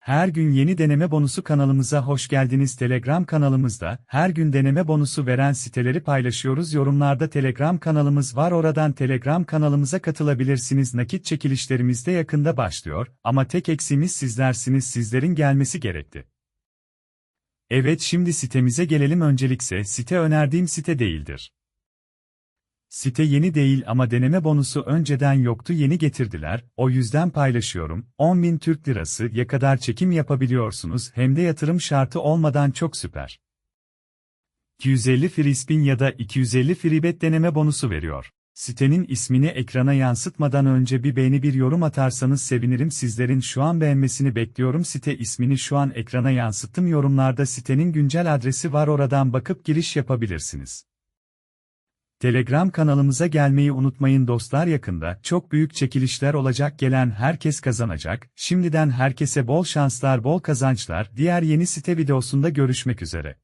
Her gün yeni deneme bonusu kanalımıza hoş geldiniz. Telegram kanalımızda her gün deneme bonusu veren siteleri paylaşıyoruz. Yorumlarda Telegram kanalımız var. Oradan Telegram kanalımıza katılabilirsiniz. Nakit çekilişlerimiz de yakında başlıyor ama tek eksiğimiz sizlersiniz. Sizlerin gelmesi gerekti. Evet şimdi sitemize gelelim öncelikse site önerdiğim site değildir. Site yeni değil ama deneme bonusu önceden yoktu yeni getirdiler, o yüzden paylaşıyorum, 10.000 Türk Lirası ya kadar çekim yapabiliyorsunuz hem de yatırım şartı olmadan çok süper. 250 free spin ya da 250 freebet deneme bonusu veriyor. Sitenin ismini ekrana yansıtmadan önce bir beğeni bir yorum atarsanız sevinirim sizlerin şu an beğenmesini bekliyorum site ismini şu an ekrana yansıttım yorumlarda sitenin güncel adresi var oradan bakıp giriş yapabilirsiniz. Telegram kanalımıza gelmeyi unutmayın dostlar yakında çok büyük çekilişler olacak gelen herkes kazanacak. Şimdiden herkese bol şanslar bol kazançlar diğer yeni site videosunda görüşmek üzere.